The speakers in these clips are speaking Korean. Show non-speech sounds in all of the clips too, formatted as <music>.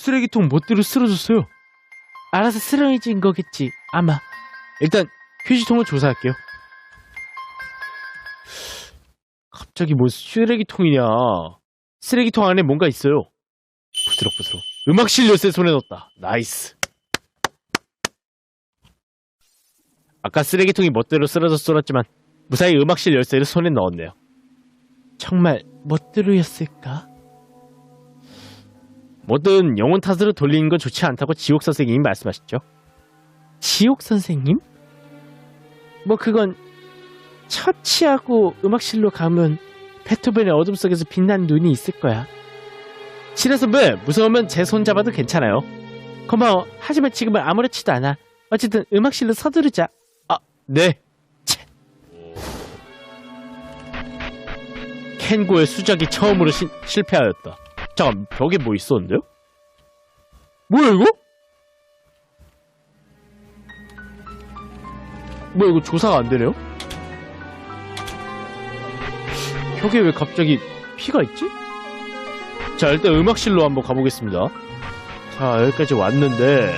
쓰레기통 멋대로 쓰러졌어요. 알아서 쓰러진 거겠지. 아마. 일단 휴지통을 조사할게요. 갑자기 뭐 쓰레기통이냐? 쓰레기통 안에 뭔가 있어요. 부스럭부스럭. 음악실 열쇠 손에 넣었다. 나이스. 아까 쓰레기통이 멋대로 쓰러져 쏠았지만 무사히 음악실 열쇠를 손에 넣었네요. 정말 멋대로였을까? 뭐든 영혼 탓으로 돌리는 건 좋지 않다고 지옥 선생님이 말씀하셨죠. 지옥 선생님? 뭐 그건 처치하고 음악실로 가면 베토벤의 어둠 속에서 빛난 눈이 있을 거야. 선배, 무서우면 제 손 잡아도 괜찮아요. 고마워. 하지만 지금은 아무렇지도 않아. 어쨌든 음악실로 서두르자. 네. 채. 켄고의 수작이 처음으로 시- 실패하였다. 잠깐, 벽에 뭐 있었는데요? 뭐야, 이거? 뭐야, 이거 조사가 안 되네요? 벽에 왜 갑자기 피가 있지? 자, 일단 음악실로 한번 가보겠습니다. 자, 여기까지 왔는데.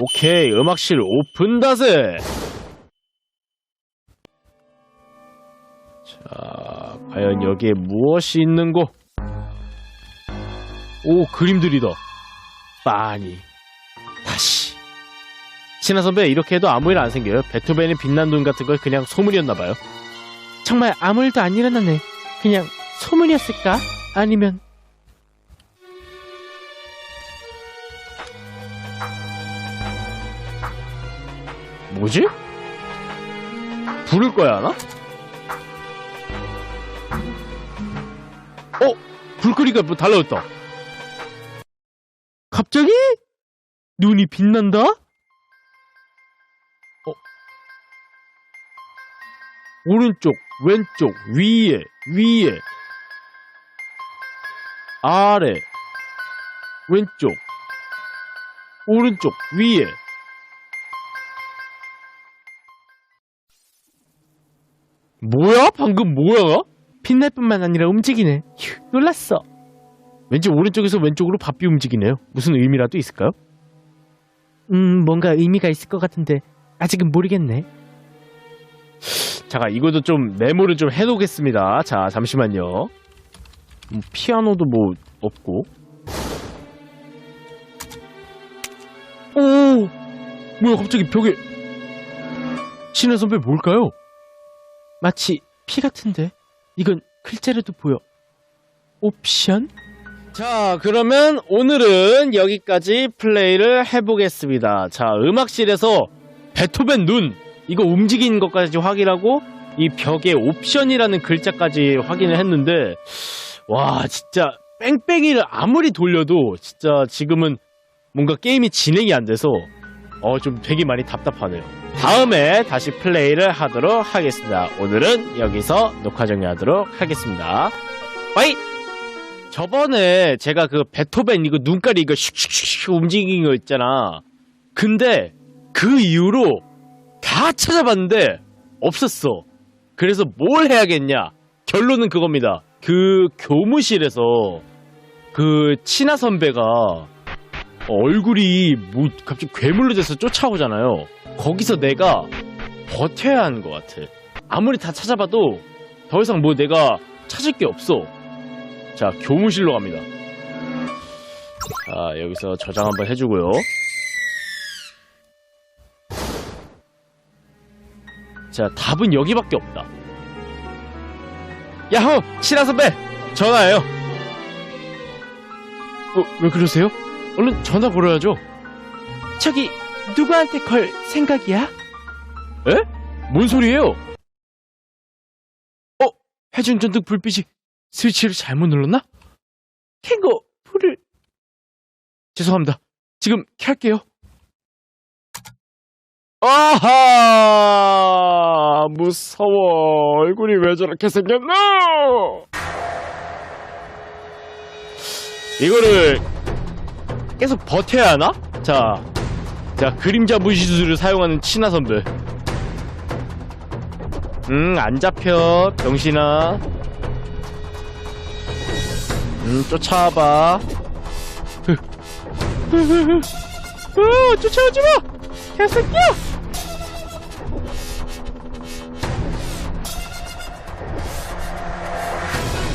오케이, 음악실 오픈 닫세! 자, 과연 여기에 무엇이 있는고? 오, 그림들이다. 많이. 다시. 신하 선배, 이렇게 해도 아무 일 안 생겨요. 베토벤의 빛난 눈 같은 거 그냥 소문이었나 봐요. 정말 아무 일도 안 일어나네. 그냥 소문이었을까? 아니면 뭐지? 부를 거야, 하나? 어? 불 끄니까 뭐 달라졌다. 갑자기? 눈이 빛난다? 어? 오른쪽, 왼쪽, 위에, 위에, 아래, 왼쪽, 오른쪽, 위에, 뭐야? 방금 뭐야? 빛날 뿐만 아니라 움직이네. 휴, 놀랐어. 왠지 오른쪽에서 왼쪽으로 바삐 움직이네요. 무슨 의미라도 있을까요? 음, 뭔가 의미가 있을 것 같은데 아직은 모르겠네. 잠깐 이것도 좀 메모를 좀 해놓겠습니다. 자 잠시만요. 음, 피아노도 뭐 없고. 오, 뭐야 갑자기 벽에 신의 선배 뭘까요? 마치 피 같은데 이건 글자로도 보여. 옵션? 자, 그러면 오늘은 여기까지 플레이를 해보겠습니다. 자, 음악실에서 베토벤 눈, 이거 움직이는 것까지 확인하고, 이 벽에 옵션이라는 글자까지 확인을 했는데, 와, 진짜, 뺑뺑이를 아무리 돌려도, 진짜 지금은 뭔가 게임이 진행이 안 돼서, 어, 좀 되게 많이 답답하네요. 다음에 다시 플레이를 하도록 하겠습니다. 오늘은 여기서 녹화 정리하도록 하겠습니다. 빠이! 저번에 제가 그 베토벤 이거 눈깔이 이거 슉슉슉 움직이는 거 있잖아. 근데 그 이후로 다 찾아봤는데 없었어. 그래서 뭘 해야겠냐? 결론은 그겁니다. 그 교무실에서 그 친하 선배가 얼굴이 뭐 갑자기 괴물로 돼서 쫓아오잖아요. 거기서 내가 버텨야 하는 것 같아. 아무리 다 찾아봐도 더 이상 뭐 내가 찾을 게 없어. 자, 교무실로 갑니다. 자, 여기서 저장 한번 해주고요. 자, 답은 여기밖에 없다. 야호! 신하 선배! 전화예요! 어, 왜 그러세요? 얼른 전화 걸어야죠. 저기 누구한테 걸 생각이야? 에? 뭔 소리예요? 어? 회전전등 불빛이 스위치를 잘못 눌렀나? 탱고 불을 죄송합니다. 지금 켤게요. 아하! 무서워. 얼굴이 왜 저렇게 생겼나? 이거를 계속 버텨야 하나? 자, 자, 그림자 무시수를 사용하는 친화 선배. 응, 안 잡혀, 병신아. 응, 쫓아와봐. 어, 쫓아오지 마! 개새끼야!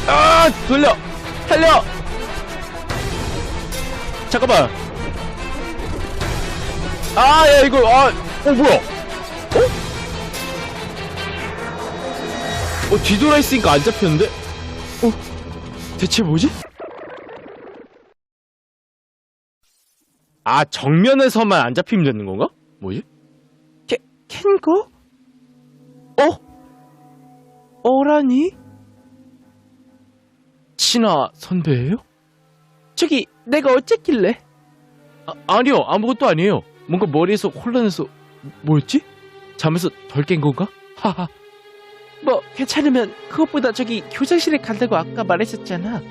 아 돌려 달려 잠깐만 아 야 이거 아 어 뭐야 어? 어 뒤돌아 있으니까 안 잡혔는데 어 대체 뭐지? 아 정면에서만 안 잡히면 되는 건가? 뭐지? 켄고? 어? 어라니? 신하 선배예요? 저기 내가 어쨌길래? 아, 아니요 아무것도 아니에요 뭔가 머리에서 혼란해서 뭐였지? 잠에서 덜 깬 건가? 하하 뭐 괜찮으면 그것보다 저기 교장실에 간다고 아까 말했었잖아.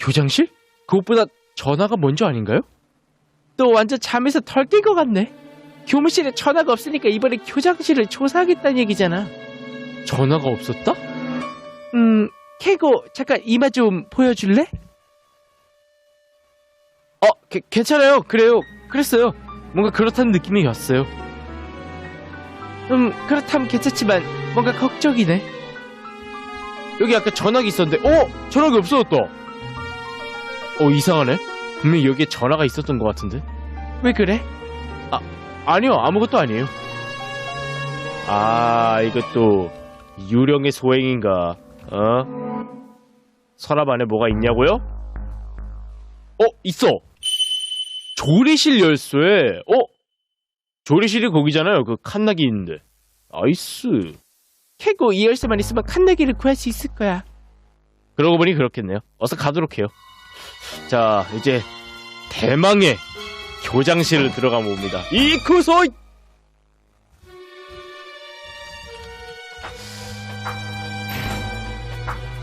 교장실? 그것보다 전화가 먼저 아닌가요? 너 완전 잠에서 덜깬것 같네. 교무실에 전화가 없으니까 이번에 교장실을 조사하겠다는 얘기잖아. 전화가 없었다? 음, 캐고 잠깐 이마 좀 보여줄래? 어, 게- 괜찮아요. 그래요. 그랬어요. 뭔가 그렇다는 느낌이 왔어요. 음, 그렇다면 괜찮지만 뭔가 걱정이네. 여기 아까 전화기 있었는데, 어? 전화기 없어졌다. 어, 이상하네. 분명히 여기에 전화가 있었던 것 같은데. 왜 그래? 아니요, 아무것도 아니에요. 아, 이것도 유령의 소행인가? 어? 서랍 안에 뭐가 있냐고요? 어, 있어. 조리실 열쇠. 어? 조리실이 거기잖아요. 그 칸나기 있는데. 나이스. 캐고 이 열쇠만 있으면 칸나기를 구할 수 있을 거야. 그러고 보니 그렇겠네요. 어서 가도록 해요. 자, 이제 대망의 교장실을 들어가 봅니다. 이쿠소이!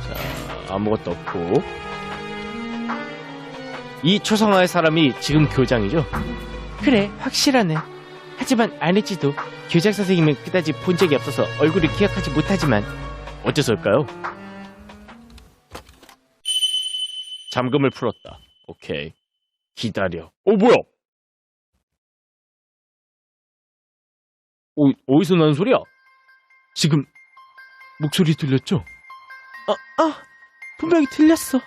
자, 아무것도 없고. 이 초상화의 사람이 지금 교장이죠? 그래, 확실하네. 하지만 아니지도 교장 선생님은 그다지 본 적이 없어서 얼굴을 기억하지 못하지만 어째서일까요? 잠금을 풀었다. 오케이. 기다려. 어, 뭐야? 어, 어디서 나는 소리야? 지금 목소리 들렸죠? 어, 어, 분명히 들렸어.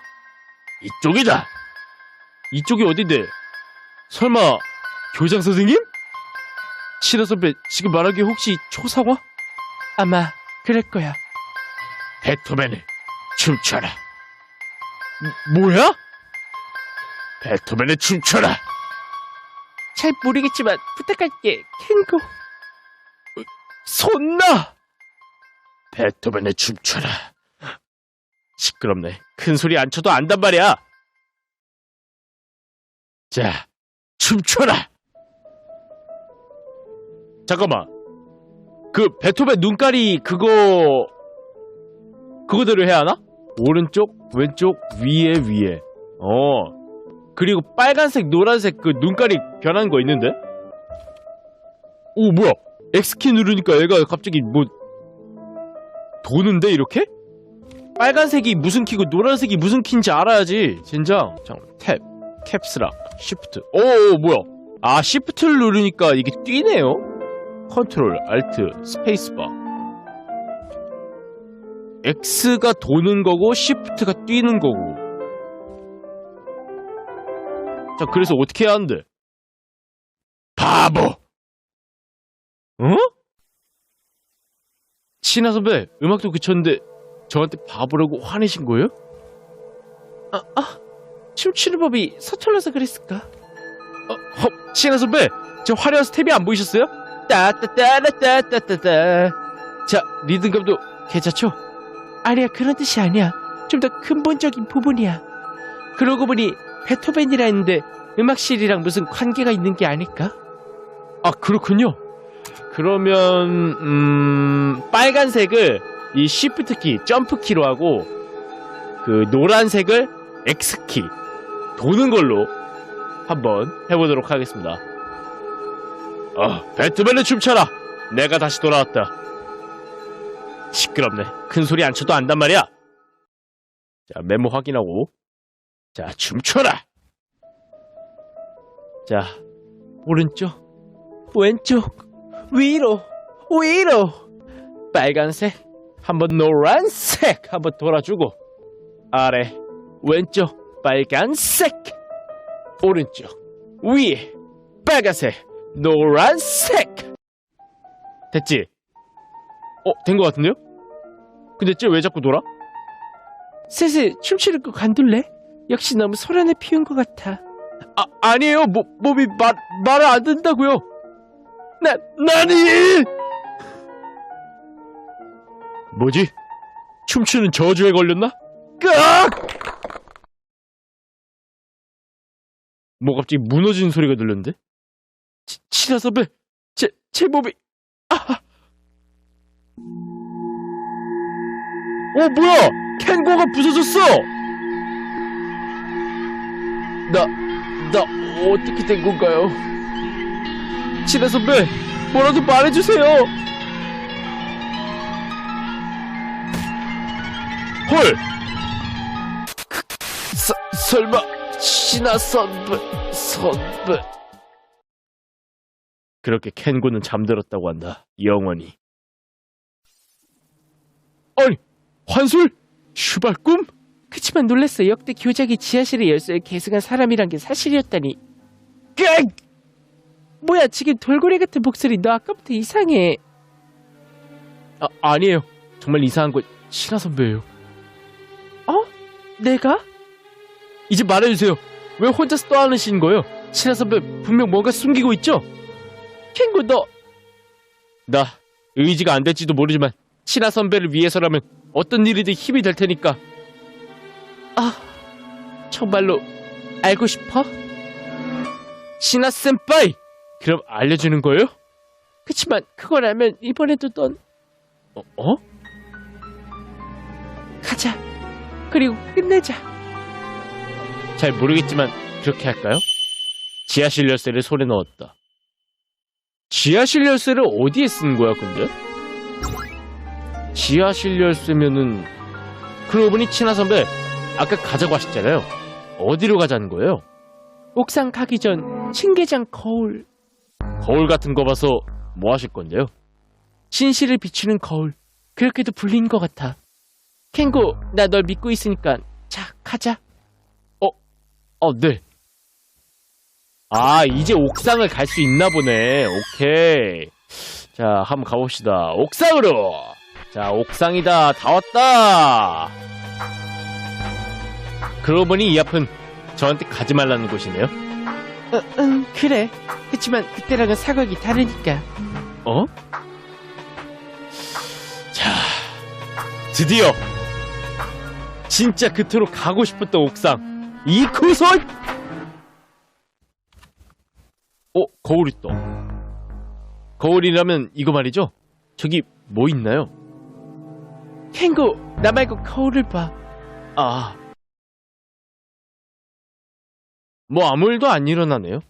이쪽이다. 이쪽이 어딘데? 설마 교장 선생님? 신하 선배 지금 말하기 혹시 초상화? 아마 그럴 거야. 베토벤을 춤춰라. 뭐- 뭐야? 베토벤을 춤춰라. 잘 모르겠지만 부탁할게, 켄고. 손나! 베토벤을 춤춰라. 시끄럽네. 큰 소리 안 쳐도 안단 말이야. 자, 춤춰라. 잠깐만. 그 베토벤 눈깔이 그거 그거대로 해야 하나? 오른쪽, 왼쪽, 위에, 위에. 어. 그리고 빨간색, 노란색 그 눈깔이 변하는 거 있는데? 오, 뭐야? X키 누르니까 얘가 갑자기 뭐 도는데 이렇게? 빨간색이 무슨 키고 노란색이 무슨 키인지 알아야지 진짜 잠깐 탭 캡스락 시프트 오, 오 뭐야 아 시프트를 누르니까 이게 뛰네요 컨트롤 알트 스페이스바 X가 도는 거고 시프트가 뛰는 거고 자 그래서 어떻게 해야 하는데 바보 어? 신하 선배 음악도 그쳤는데 저한테 바보라고 화내신 거예요? 아, 아, 춤추는 법이 서툴러서 그랬을까? 어, 헉, 신하 선배 저 화려한 스텝이 안 보이셨어요? 따따따라따따따따. 자 리듬감도 괜찮죠? 아니야, 그런 뜻이 아니야. 좀 더 근본적인 부분이야. 그러고 보니 베토벤이라 했는데 음악실이랑 무슨 관계가 있는 게 아닐까? 아 그렇군요 그러면 음 빨간색을 이 시프트 키 점프 키로 하고 그 노란색을 X 키 도는 걸로 한번 해보도록 하겠습니다 어 배트맨을 춤춰라 내가 다시 돌아왔다 시끄럽네 큰 소리 안 쳐도 안단 말이야 자 메모 확인하고 자 춤춰라 자, 오른쪽, 왼쪽, 위로, 위로. 빨간색, 한번 노란색, 한번 돌아주고, 아래, 왼쪽, 빨간색, 오른쪽, 위에, 빨간색, 노란색. 됐지? 어, 된 것 같은데요? 근데 쟤 왜 자꾸 돌아? 슬슬 춤추는 거 관둘래? 역시 너무 소란을 피운 것 같아. 아, 아니에요. 뭐, 몸이 말, 말을 안 듣는다고요. 나, 나니! 뭐지? 춤추는 저주에 걸렸나? 끄악! 뭐 갑자기 무너지는 소리가 들렸는데? 치, 치나 선배, 제, 제 몸이, 아! 어, 뭐야! 캔고가 부서졌어! 나, 나 어떻게 된 건가요? 진아 선배, 뭐라도 말해주세요. 헐. 그, 서, 설마 진아 선배, 선배. 그렇게 켄구는 잠들었다고 한다. 영원히. 아니, 환술? 슈발 꿈? 그치만 놀랐어. 역대 교작이 지하실의 열쇠를 계승한 사람이란 게 사실이었다니. 깽! 뭐야, 지금 돌고래 같은 목소리. 너 아까부터 이상해. 아, 아니에요. 정말 이상한 건 신하 선배예요. 내가? 이제 말해주세요. 왜 혼자서 떠안으신 거예요? 신하 선배 분명 뭔가 숨기고 있죠? 캥구, 너. 나 의지가 안 될지도 모르지만 신하 선배를 위해서라면 어떤 일이든 힘이 될 테니까 아, 정말로 알고 싶어? 신하 센파이 그럼 알려주는 거예요? 그치만 그걸 알면 이번에도 넌 어? 어? 가자. 그리고 끝내자. 잘 모르겠지만 그렇게 할까요? 지하실 열쇠를 손에 넣었다. 지하실 열쇠를 어디에 쓴 거야 근데? 지하실 열쇠면은 그러고 보니 친하 선배 아까 가자고 하셨잖아요. 어디로 가자는 거예요? 옥상 가기 전 신개장 거울. 거울 같은 거 봐서 뭐 하실 건데요? 진실을 비추는 거울. 그렇게도 불린 것 같아. 캥구, 나널 믿고 있으니까. 자, 가자. 어, 네. 아, 이제 옥상을 갈 수 있나 보네. 오케이. 자, 한번 가봅시다. 옥상으로! 자, 옥상이다. 다 왔다! 그러고 보니 이 앞은 저한테 가지 말라는 곳이네요. 응, 응, 그래. 그치만 그때랑은 사각이 다르니까. 어? 자, 드디어! 진짜 그토록 가고 싶었던 옥상. 이쿠선! 어, 거울 있다. 거울이라면 이거 말이죠? 저기 뭐 있나요? 캥구, 나 말고 거울을 봐. 아. 뭐 아무 일도 안 일어나네요.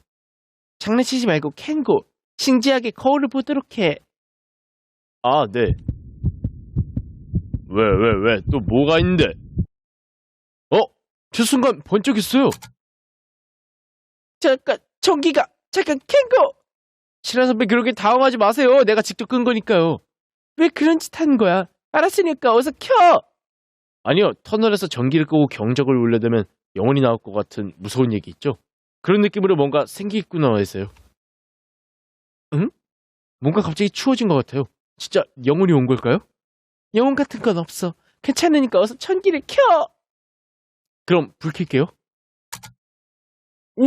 장난치지 말고 캥구, 진지하게 거울을 보도록 해. 아, 네. 왜, 왜, 왜? 또 뭐가 있는데? 어? 저 순간 번쩍했어요. 잠깐, 전기가, 잠깐, 캥구! 신하 선배 그렇게 당황하지 마세요. 내가 직접 끈 거니까요. 왜 그런 짓 하는 거야? 알았으니까 어서 켜! 아니요, 터널에서 전기를 끄고 경적을 울려대면 영혼이 나올 것 같은 무서운 얘기 있죠? 그런 느낌으로 뭔가 생기겠구나 했어요. 응? 뭔가 갑자기 추워진 것 같아요. 진짜 영혼이 온 걸까요? 영혼 같은 건 없어. 괜찮으니까 어서 전기를 켜! 그럼 불 켤게요. 오!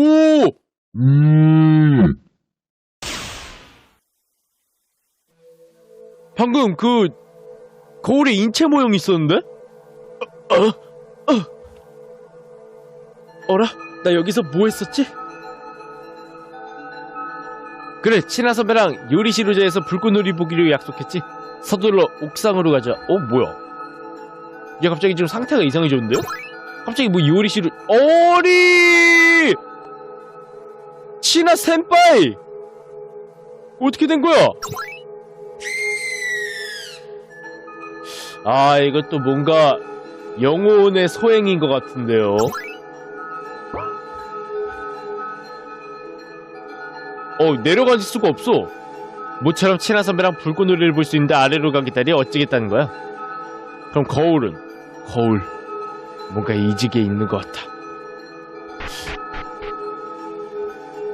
음. 방금 그 거울에 인체 모형이 있었는데? 어? 어? 어? 어라? 나 여기서 뭐 했었지? 그래, 친하 선배랑 요리실 의자에서 불꽃놀이 보기로 약속했지. 서둘러 옥상으로 가자. 어, 뭐야? 얘 갑자기 지금 상태가 이상해졌는데요? 갑자기 뭐 요리실을 어리 친하 센파이 어떻게 된 거야? 아 이것도 뭔가 영혼의 소행인 것 같은데요. 어 내려갈 수가 없어. 모처럼 친한 선배랑 불꽃놀이를 볼 수 있는데 아래로 가겠다니 어찌겠다는 거야? 그럼 거울은? 거울. 뭔가 이직에 있는 것 같아.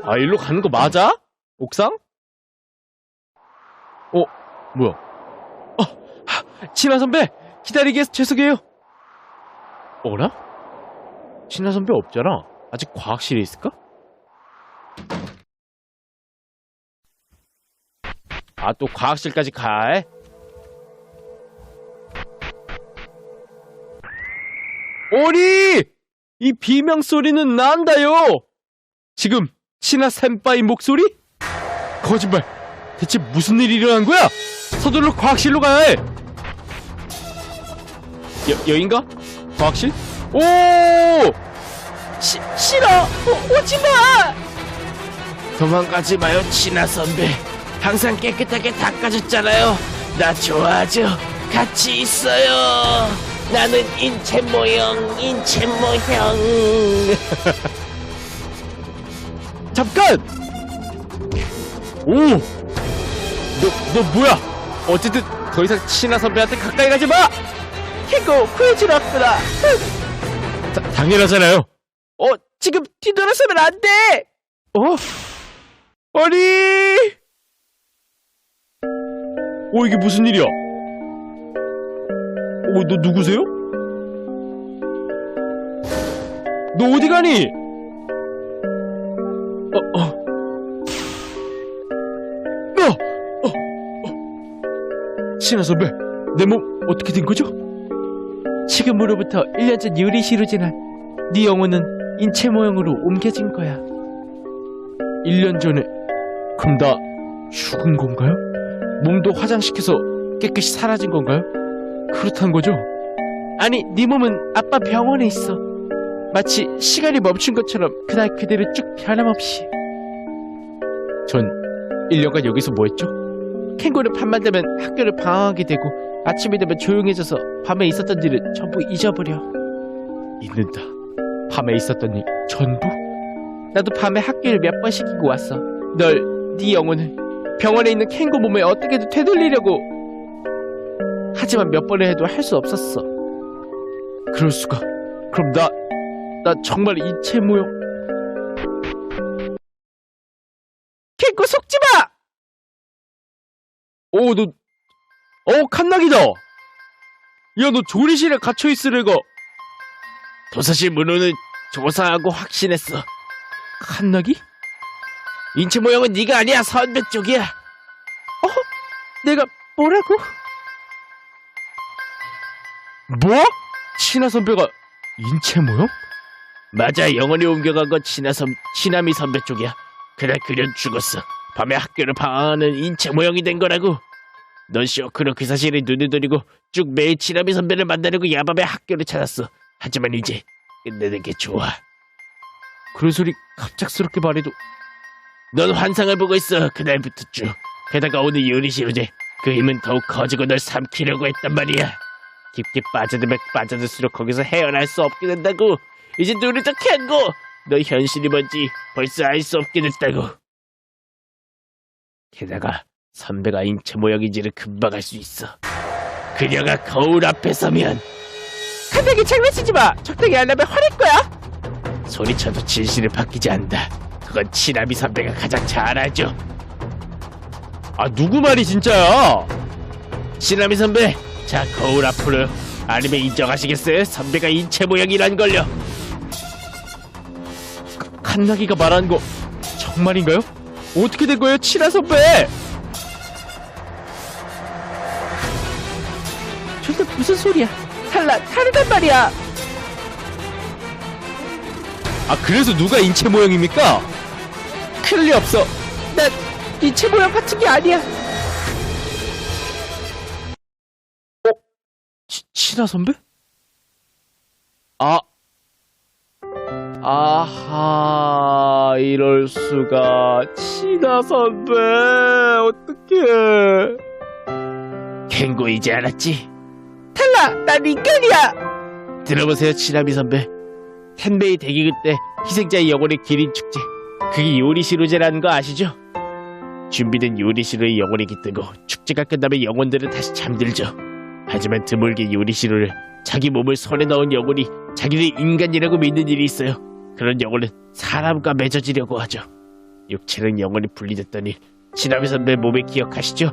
아 일로 가는 거 맞아? 옥상? 어 뭐야? 어 하, 친한 선배 기다리게 해서 죄송해요 어라? 친한 선배 없잖아 아직 과학실에 있을까? 아, 또 과학실까지 가. 오리! 이 비명 소리는 난다요! 지금, 신하 센파이 목소리? 거짓말! 대체 무슨 일이 일어난 거야? 서둘러 과학실로 가야 해! 여, 여인가? 과학실? 오! 시, 싫어! 오, 오지 마! 도망가지 마요, 친하 선배. 항상 깨끗하게 닦아줬잖아요. 나 좋아하죠? 같이 있어요. 나는 인체 모형, 인체 모형. <laughs> 잠깐! 오! 너, 너 뭐야? 어쨌든 더 이상 친하 선배한테 가까이 가지 마! 왔구나. 다, 당연하잖아요. 어, 지금 뒤돌아서면 안 돼! 어? 아니! 어, 이게 무슨 일이야? 어, 너 누구세요? 너 어디 가니? 어, 어. 어, 어, 어. 신하 선배, 내 몸 어떻게 된 거죠? 지금으로부터 1년 전 유리 시루지난 네 영혼은 인체 모형으로 옮겨진 거야. 1년 전에 그럼 나 죽은 건가요? 몸도 화장시켜서 깨끗이 사라진 건가요? 그렇단 거죠? 아니, 네 몸은 아빠 병원에 있어. 마치 시간이 멈춘 것처럼 그날 그대로 쭉 변함없이. 전 1년간 여기서 뭐 했죠? 캥거는 밤만 되면 학교를 방황하게 되고 아침이 되면 조용해져서 밤에 있었던 일을 전부 잊어버려. 잊는다. 밤에 있었던 일 전부? 나도 밤에 학교를 몇 번 시키고 왔어. 널, 네 영혼을 병원에 있는 캥거 몸에 어떻게든 되돌리려고. 하지만 몇 번을 해도 할 수 없었어. 그럴 수가. 그럼 나, 나 정말 인체 모형. 캥거 속지 마! 오, 너, 어, 칸나기다! 야, 너 조리실에 갇혀있을 애가. 도서실 문호는 조사하고 확신했어. 칸나기? 인체 모형은 네가 아니야, 선배 쪽이야. 내가 뭐라고? 뭐? 친하 선배가 인체 모형? 맞아, 영원히 옮겨간 건 친하 선, 친함이 선배 쪽이야. 그날 그련 죽었어. 밤에 학교를 방황하는 인체 모형이 된 거라고. 넌 쇼크로 그 사실에 눈을 돌리고 쭉 매일 친함이 선배를 만나려고 야밤에 학교를 찾았어. 하지만 이제 끝내는 게 좋아. 그런 소리 갑작스럽게 말해도 넌 환상을 보고 있어 그날부터 쭉. 게다가 오늘 요리시로제 그 힘은 더욱 커지고 널 삼키려고 했단 말이야. 깊게 빠져들면 빠져들수록 거기서 헤어날 수 없게 된다고. 이제 눈을 더 캔고 너 현실이 뭔지 벌써 알 수 없게 됐다고. 게다가 선배가 인체 모형인지를 금방 알 수 있어. 그녀가 거울 앞에 서면 칸나기 장난치지 마! 적당히 안 하면 화낼 거야! 소리쳐도 진실을 바뀌지 않는다. 그건 치라미 선배가 가장 잘 알죠. 아 누구 말이 진짜야? 치라미 선배, 자 거울 앞으로 아니면 인정하시겠어요? 선배가 인체 모형이란 걸요. 칸나기가 말한 거 정말인가요? 어떻게 된 거예요, 치라 선배? 저게 무슨 소리야? 달라, 다르단 말이야! 아 그래서 누가 인체 모형입니까? 그럴 리 없어. 난 인체 모형 같은 게 아니야. 치, 치라 선배? 아. 아하, 이럴 수가. 치나 선배, 어떡해. 캥고 이제 알았지? 달라, 난 인간이야! 들어보세요, 치라미 선배. 텐베이 대기 그 때 희생자의 영혼의 기린 축제. 그게 요리시루제라는 거 아시죠? 준비된 요리실을 영혼이 깃들고 축제가 끝나면 영혼들은 다시 잠들죠. 하지만 드물게 요리실을 자기 몸을 손에 넣은 영혼이 자기를 인간이라고 믿는 일이 있어요. 그런 영혼은 사람과 맺어지려고 하죠. 육체는 영혼이 분리됐더니 지나미 선배 몸에 기억하시죠?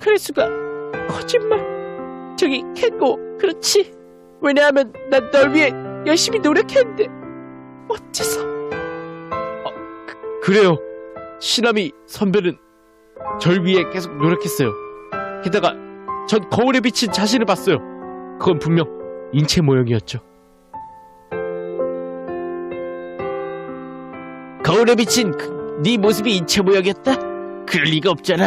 그럴 수가 거짓말 저기 캔고 그렇지 왜냐하면 난 널 위해 열심히 노력했는데 어째서 그래요. 시나미 선배는 절 위해 계속 노력했어요. 게다가 전 거울에 비친 자신을 봤어요. 그건 분명 인체 모형이었죠. 거울에 비친 그, 네 모습이 인체 모형이었다? 그럴 리가 없잖아.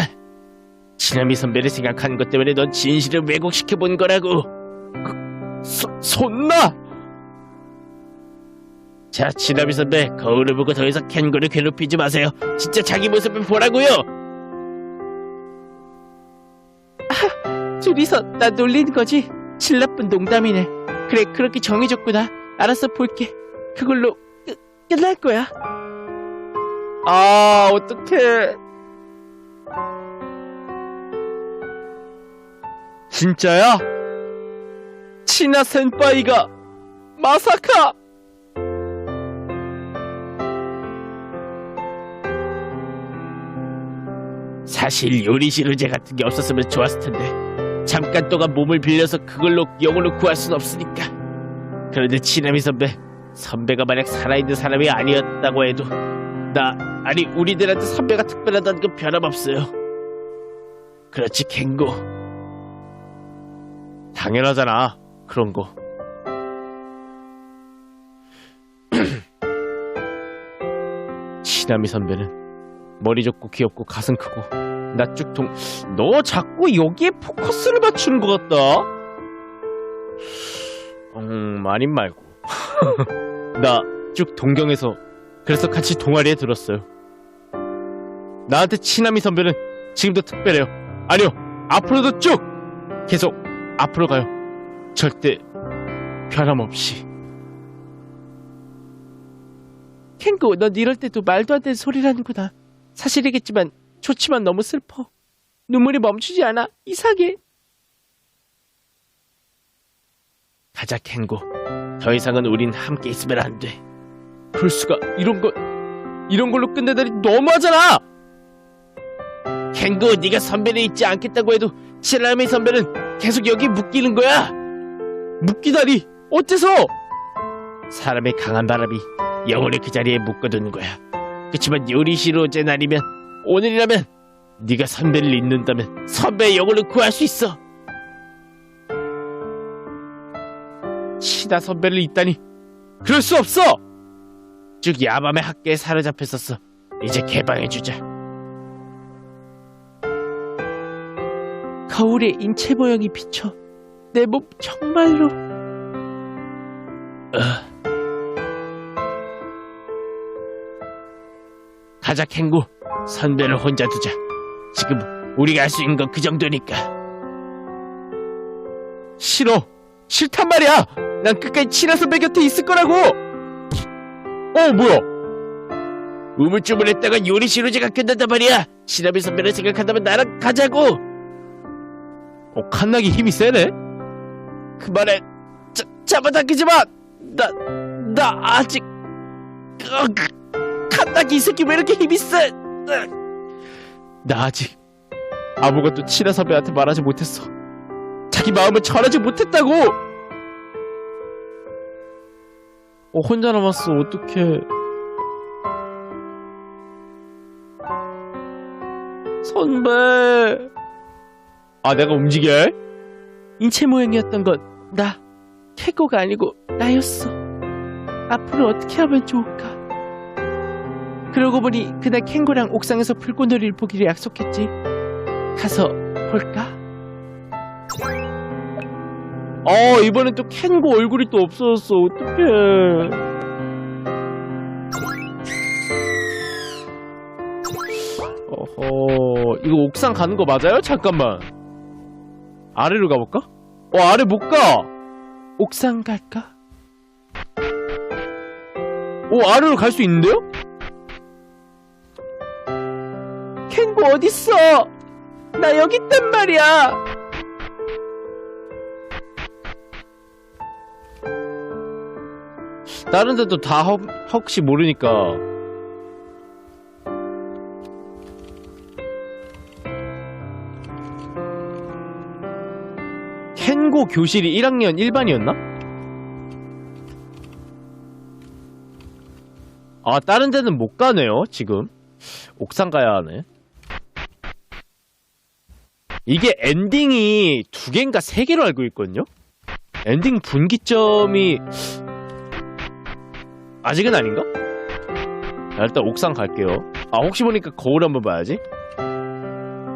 시나미 선배를 생각하는 것 때문에 넌 진실을 왜곡시켜 본 거라고. 그, 소, 손나! 자, 시나미 선배, 거울을 보고 더 이상 켄고를 괴롭히지 마세요. 진짜 자기 모습을 보라고요. 둘이서 나 놀리는 거지 질 나쁜 농담이네 그래 그렇게 정해졌구나 알았어 볼게 그걸로 끝, 끝날 거야 아 어떡해 진짜야? 치나 센파이가 마사카! 사실 요리실 의제 같은 게 없었으면 좋았을 텐데 잠깐 동안 몸을 빌려서 그걸로 영혼을 구할 순 없으니까. 그런데 치나미 선배 선배가 만약 살아있는 사람이 아니었다고 해도 나 아니 우리들한테 선배가 특별하다는 건 변함없어요. 그렇지 ken고 당연하잖아. 그런 거. <clears throat> 치나미 선배는 머리 좋고 귀엽고 가슴 크고 나쭉통 너 자꾸 여기에 포커스를 맞추는 것 같다. 음 아닌 말고. <laughs> 나 쭉 동경해서 그래서 같이 동아리에 들었어요. 나한테 치나미 선배는 지금도 특별해요. 아니요 앞으로도 쭉 계속 앞으로 가요. 절대 변함없이. 캥고 넌 이럴 때도 말도 안 되는 소리라는구나. 사실이겠지만 좋지만 너무 슬퍼. 눈물이 멈추지 않아. 이상해. 가자 ken고 더 이상은 우린 함께 있으면 안 돼. 그럴 수가 이런 거 이런 걸로 끝내다니 너무하잖아! ken고 네가 선배를 잊지 않겠다고 해도 치라미 선배는 계속 여기 묶이는 거야? 묶이다니 어째서? 사람의 강한 바람이 영혼을 그 자리에 묶어두는 거야. 그치만 요리시로 제 날이면 오늘이라면 네가 선배를 잊는다면 선배의 영혼을 구할 수 있어. 치다 선배를 잊다니 그럴 수 없어. 쭉 야밤의 학계에 사로잡혔었어 이제 개방해주자 거울에 인체 모형이 비쳐 내 몸 정말로. 가자 캥구. 선배를 혼자 두자. 지금 우리가 할 수 있는 건 그 정도니까. 싫어. 싫단 말이야. 난 끝까지 치라 선배 곁에 있을 거라고. 어 뭐야? 우물쭈물했다가 요리 시루제가 끝난단 말이야. 시나미 선배를 생각한다면 나랑 가자고 어 칸나기 힘이 세네 그만해 자, 잡아당기지 마 나 나 아직 어, 칸나기 이 새끼 왜 이렇게 힘이 세나 아직 아무것도 치라 선배한테 말하지 못했어. 자기 마음을 전하지 못했다고. 어, 혼자 남았어. 어떡해. 선배. 아, 내가 움직여? 인체 모형이었던 건 나 캐고가 아니고 나였어 앞으로 어떻게 하면 좋을까 그러고 보니 그날 캥고랑 옥상에서 불꽃놀이를 보기로 약속했지 가서 볼까? 어, 이번엔 또 캔고 얼굴이 또 없어졌어. 어떡해. 어허, 이거 옥상 가는 거 맞아요? 잠깐만. 아래로 가볼까? 어, 아래 못 가! 옥상 갈까? 오, 아래로 갈 수 있는데요? 어딨어? 나 여기 있단 말이야. 다른 데도 다 혹, 혹시 모르니까 교실이 1학년 1반이었나? 아 다른 데는 못 가네요 지금 옥상 가야 하네 이게 엔딩이 두 개인가 세 개로 알고 있거든요 엔딩 분기점이 아직은 아닌가? 자, 일단 옥상 갈게요. 아, 혹시 보니까 거울 한번 봐야지.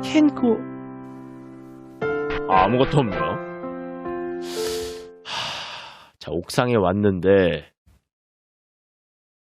켄코. 아, 아무것도 없네 자, 옥상에 왔는데.